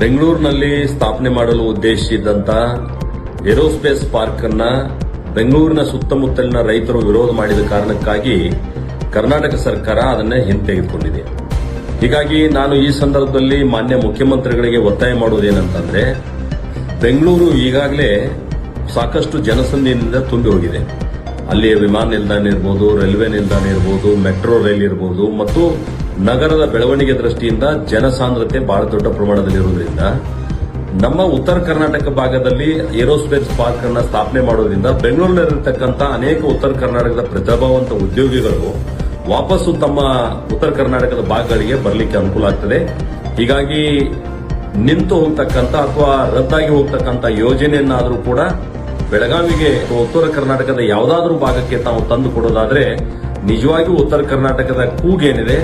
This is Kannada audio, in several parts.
ಬೆಂಗಳೂರಿನಲ್ಲಿ ಸ್ಥಾಪನೆ ಮಾಡಲು ಉದ್ದೇಶಿಸಿದ್ದಂತ ಏರೋಸ್ಪೇಸ್ ಪಾರ್ಕ್ ಅನ್ನ ಬೆಂಗಳೂರಿನ ಸುತ್ತಮುತ್ತಲಿನ ರೈತರು ವಿರೋಧ ಮಾಡಿದ ಕಾರಣಕ್ಕಾಗಿ ಕರ್ನಾಟಕ ಸರ್ಕಾರ ಅದನ್ನು ಹಿಂತೆಗೆದುಕೊಂಡಿದೆ. ಹೀಗಾಗಿ ನಾನು ಈ ಸಂದರ್ಭದಲ್ಲಿ ಮಾನ್ಯ ಮುಖ್ಯಮಂತ್ರಿಗಳಿಗೆ ಒತ್ತಾಯ ಮಾಡುವುದೇನಂತಂದ್ರೆ, ಬೆಂಗಳೂರು ಈಗಾಗಲೇ ಸಾಕಷ್ಟು ಜನಸಂದಿನಿಂದ ತುಂಬಿ ಹೋಗಿದೆ ಅಲ್ಲಿ ವಿಮಾನ ನಿಲ್ದಾಣ ಇರ್ಬೋದು, ರೈಲ್ವೆ ನಿಲ್ದಾಣ ಇರ್ಬೋದು, ಮೆಟ್ರೋ ರೈಲ್ ಇರ್ಬೋದು, ಮತ್ತು ನಗರದ ಬೆಳವಣಿಗೆ ದೃಷ್ಟಿಯಿಂದ ಜನಸಾಂದ್ರತೆ ಬಹಳ ದೊಡ್ಡ ಪ್ರಮಾಣದಲ್ಲಿರುವುದರಿಂದ, ನಮ್ಮ ಉತ್ತರ ಕರ್ನಾಟಕ ಭಾಗದಲ್ಲಿ ಏರೋಸ್ಪೇಸ್ ಪಾರ್ಕ್ ಅನ್ನ ಸ್ಥಾಪನೆ ಮಾಡೋದ್ರಿಂದ ಬೆಂಗಳೂರಿನಲ್ಲಿರತಕ್ಕಂಥ ಅನೇಕ ಉತ್ತರ ಕರ್ನಾಟಕದ ಪ್ರತಿಭಾವಂತ ಉದ್ಯೋಗಿಗಳು ವಾಪಸ್ಸು ತಮ್ಮ ಉತ್ತರ ಕರ್ನಾಟಕದ ಭಾಗಗಳಿಗೆ ಬರಲಿಕ್ಕೆ ಅನುಕೂಲ ಆಗ್ತದೆ. ಹೀಗಾಗಿ ನಿಂತು ಹೋಗ್ತಕ್ಕಂಥ ಅಥವಾ ರದ್ದಾಗಿ ಹೋಗ್ತಕ್ಕಂಥ ಯೋಜನೆಯನ್ನಾದರೂ ಕೂಡ ಬೆಳಗಾವಿಗೆ ಉತ್ತರ ಕರ್ನಾಟಕದ ಯಾವುದಾದ್ರೂ ಭಾಗಕ್ಕೆ ತಾವು ತಂದು ಕೊಡೋದಾದ್ರೆ, ನಿಜವಾಗಿಯೂ ಉತ್ತರ ಕರ್ನಾಟಕದ ಕೂಗೇನಿದೆ.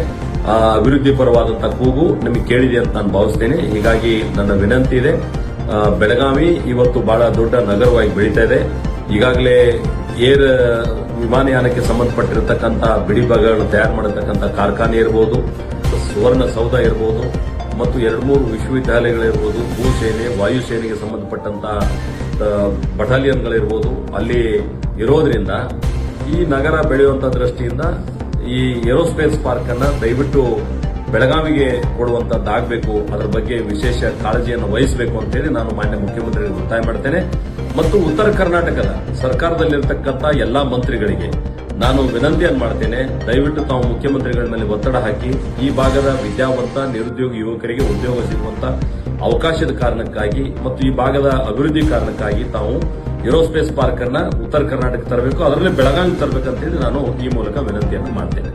ಅಭಿವೃದ್ಧಿ ಪರವಾದಂತಹ ಕೂಗು ನಿಮಗೆ ಕೇಳಿದೆ ಅಂತ ನಾನು ಭಾವಿಸ್ತೇನೆ. ಹೀಗಾಗಿ ನನ್ನ ವಿನಂತಿ ಇದೆ. ಬೆಳಗಾವಿ ಇವತ್ತು ಬಹಳ ದೊಡ್ಡ ನಗರವಾಗಿ ಬೆಳೀತಾ ಇದೆ. ಈಗಾಗಲೇ ಏರ್ ವಿಮಾನಯಾನಕ್ಕೆ ಸಂಬಂಧಪಟ್ಟಿರತಕ್ಕಂಥ ಬಿಡಿ ಭಾಗಗಳನ್ನು ತಯಾರು ಮಾಡತಕ್ಕಂಥ ಕಾರ್ಖಾನೆ ಇರಬಹುದು ಸುವರ್ಣ ಸೌಧ ಇರಬಹುದು ಮತ್ತು ಎರಡು ಮೂರು ವಿಶ್ವವಿದ್ಯಾಲಯಗಳಿರ್ಬೋದು, ಭೂಸೇನೆ, ವಾಯುಸೇನೆಗೆ ಸಂಬಂಧಪಟ್ಟಂತಹ ಬಟಾಲಿಯನ್ಗಳಿರ್ಬೋದು. ಅಲ್ಲಿ ಇರೋದ್ರಿಂದ ಈ ನಗರ ಬೆಳೆಯುವಂತ ದೃಷ್ಟಿಯಿಂದ ಈ ಏರೋಸ್ಪೇಸ್ ಪಾರ್ಕ್ ಅನ್ನ ದಯವಿಟ್ಟು ಬೆಳಗಾವಿಗೆ ಕೊಡುವಂತದ್ದಾಗಬೇಕು. ಅದರ ಬಗ್ಗೆ ವಿಶೇಷ ಕಾಳಜಿಯನ್ನು ವಹಿಸಬೇಕು ಅಂತೇಳಿ ನಾನು ಮಾನ್ಯ ಮುಖ್ಯಮಂತ್ರಿಗಳಿಗೆ ಒತ್ತಾಯ ಮಾಡ್ತೇನೆ. ಮತ್ತು ಉತ್ತರ ಕರ್ನಾಟಕದ ಸರ್ಕಾರದಲ್ಲಿರ್ತಕ್ಕಂಥ ಎಲ್ಲಾ ಮಂತ್ರಿಗಳಿಗೆ ನಾನು ವಿನಂತಿಯನ್ನು ಮಾಡ್ತೇನೆ. ದಯವಿಟ್ಟು ತಾವು ಮುಖ್ಯಮಂತ್ರಿಗಳ ಮೇಲೆ ಒತ್ತಡ ಹಾಕಿ ಈ ಭಾಗದ ವಿದ್ಯಾವಂತ, ನಿರುದ್ಯೋಗಿ ಯುವಕರಿಗೆ ಉದ್ಯೋಗ ಸಿಗುವಂತ ಅವಕಾಶದ ಕಾರಣಕ್ಕಾಗಿ ಮತ್ತು ಈ ಭಾಗದ ಅಭಿವೃದ್ಧಿ ಕಾರಣಕ್ಕಾಗಿ ತಾವು ಏರೋಸ್ಪೇಸ್ ಪಾರ್ಕ್ ಅನ್ನ ಉತ್ತರ ಕರ್ನಾಟಕ ತರಬೇಕು ಅದರಲ್ಲಿ ಬೆಳಗಾವಿ ತರಬೇಕಂತೇಳಿ ನಾನು ಈ ಮೂಲಕ ವಿನಂತಿಯನ್ನು ಮಾಡ್ತೇನೆ.